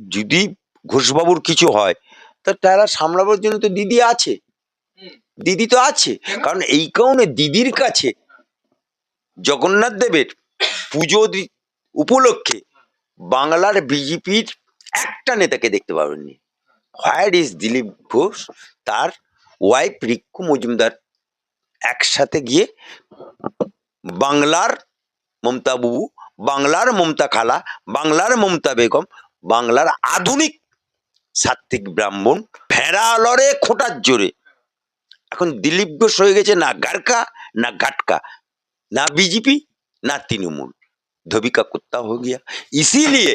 যদি ঘোষবাবুর কিছু হয় তা তারা সামলাবার জন্য তো দিদি আছে। দিদি তো আছে। কারণ এই কারণে দিদির কাছে জগন্নাথ দেবের পুজো উপলক্ষে বাংলার বিজেপির একটা নেতাকে দেখতে পাবেননি। Where is Dilip Ghosh? তার ওয়াইফ রিক্কু মজুমদার একসাথে গিয়ে বাংলার মমতা বাবু বাংলার মমতা খালা বাংলার মমতা বেগম বাংলার আধুনিক সাত্ত্বিক ব্রাহ্মণ ভেড়া লড়ে খোঁটার জোরে। এখন দিলীপ ঘোষ হয়ে গেছে না গার্কা না গাটকা না বিজেপি, না তৃণমূল। ধবিকা কুত্তা হয়ে গিয়া। ইসিলিয়ে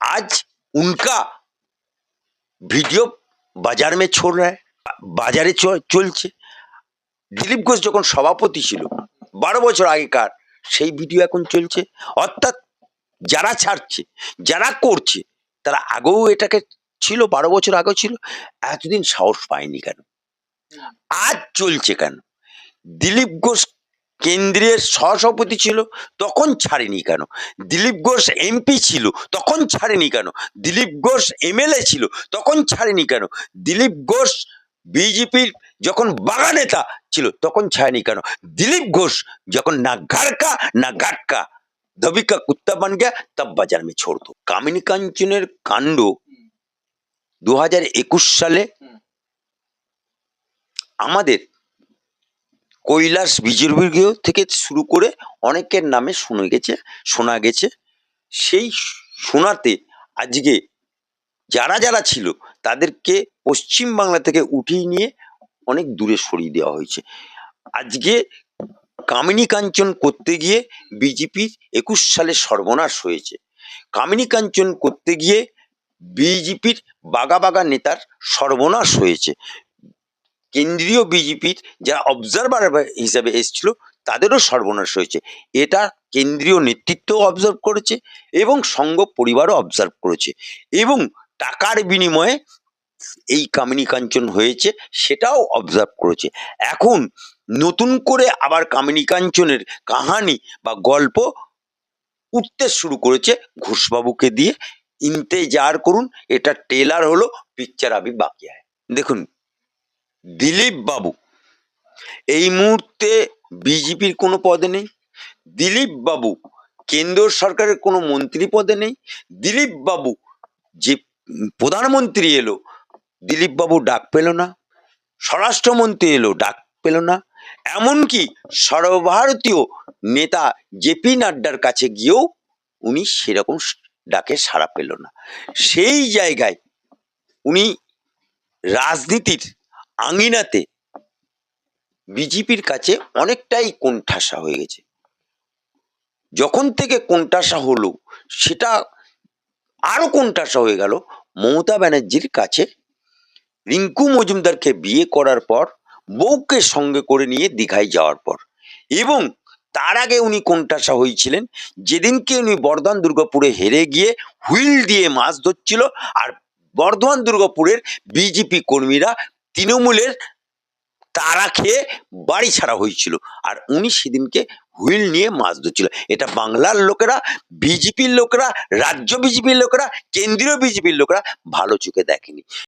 আজ উনকা ভিডিও বাজার মে ছোড় রায় বাজারে চলছে। দিলীপ ঘোষ যখন সভাপতি ছিল, বারো বছর আগেকার সেই ভিডিও এখন চলছে। অর্থাৎ যারা ছাড়ছে, যারা করছে, তারা আগেও এটাকে ছিল, বারো বছর আগেও ছিল, এতদিন সাহস পায়নি কেন? আজ চলছে কেন? দিলীপ ঘোষ কেন্দ্রের সহসভাপতি ছিল, তখন ছাড়েনি কেন? দিলীপ ঘোষ এমপি ছিল, তখন ছাড়েনি কেন? দিলীপ ঘোষ এমএলএ ছিল, তখন ছাড়েনি কেন? দিলীপ ঘোষ বিজেপির যখন বাগা নেতা ছিল, তখন ছাড়েনি কেন? দিলীপ ঘোষ যখন না গাড়কা না গাটকা ধবিকা কুত্তা বান গয়া তব বাজার মে ছোড় দো কামিনী কাঞ্চনের কাণ্ড দু হাজার একুশ সালে আমাদের কৈলাস বিজয়বর্গীয় থেকে শুরু করে অনেকের নামে শুনে গেছে শোনা গেছে সেই শোনাতে আজকে যারা যারা ছিল তাদেরকে পশ্চিম বাংলা থেকে উঠিয়ে নিয়ে অনেক দূরে সরিয়ে দেওয়া হয়েছে আজকে কামিনী কাঞ্চন করতে গিয়ে বিজেপির একুশ সালে সর্বনাশ হয়েছে। কামিনী কাঞ্চন করতে গিয়ে বিজেপির বাগা বাগা নেতার সর্বনাশ হয়েছে। কেন্দ্রীয় বিজেপির যারা অবজারভার হিসাবে এসেছিল, তাদেরও সর্বনাশ হয়েছে। এটা কেন্দ্রীয় নেতৃত্ব অবজার্ভ করেছে এবং সংঘ পরিবারও অবজার্ভ করেছে। এবং টাকার বিনিময়ে এই কামিনী কাঞ্চন হয়েছে, সেটাও অবজার্ভ করেছে। এখন নতুন করে আবার কামিনী কাঞ্চনের কাহানি বা গল্প উঠতে শুরু করেছে ঘোষবাবুকে দিয়ে। ইন্তেজার করুন, এটা টেলার হলো পিকচার আবি বাকি দেখুন, দিলীপ বাবু, এই মুহূর্তে বিজেপির কোনো পদে নেই। দিলীপ বাবু কেন্দ্র সরকারের কোনো মন্ত্রী পদে নেই। দিলীপ বাবু, যে প্রধানমন্ত্রী এলো দিলীপ বাবু ডাক পেল না, স্বরাষ্ট্রমন্ত্রী এলো, ডাক পেল না। এমনকি সর্বভারতীয় নেতা জেপি নাড্ডার কাছে গিয়েও উনি সেরকম ডাকে সাড়া পেল না। সেই জায়গায় উনি রাজনীতির আঙিনাতে বিজেপির কাছে অনেকটাই কোণঠাসা হয়ে গেছে। যখন থেকে কোণঠাসা হলো, সেটা আরও কোণঠাসা হয়ে গেল, মমতা ব্যানার্জির কাছে রিঙ্কু মজুমদারকে বিয়ে করার পর বউকে সঙ্গে করে নিয়ে দীঘায় যাওয়ার পর। এবং তার আগে উনি কোণঠাসা হয়েছিলেন। যেদিনকে উনি বর্ধমান দুর্গাপুরে হেরে গিয়ে হুইল দিয়ে মাছ ধরছিল আর বর্ধমান দুর্গাপুরের বিজেপি কর্মীরা তৃণমূলের তারা খেয়ে বাড়ি ছাড়া হয়েছিল আর উনি সেদিনকে হুইল নিয়ে মাছ ধরছিল। এটা বাংলার লোকেরা, বিজেপির লোকেরা, রাজ্য বিজেপির লোকেরা, কেন্দ্রীয় বিজেপির লোকেরা ভালো চোখে দেখেনি।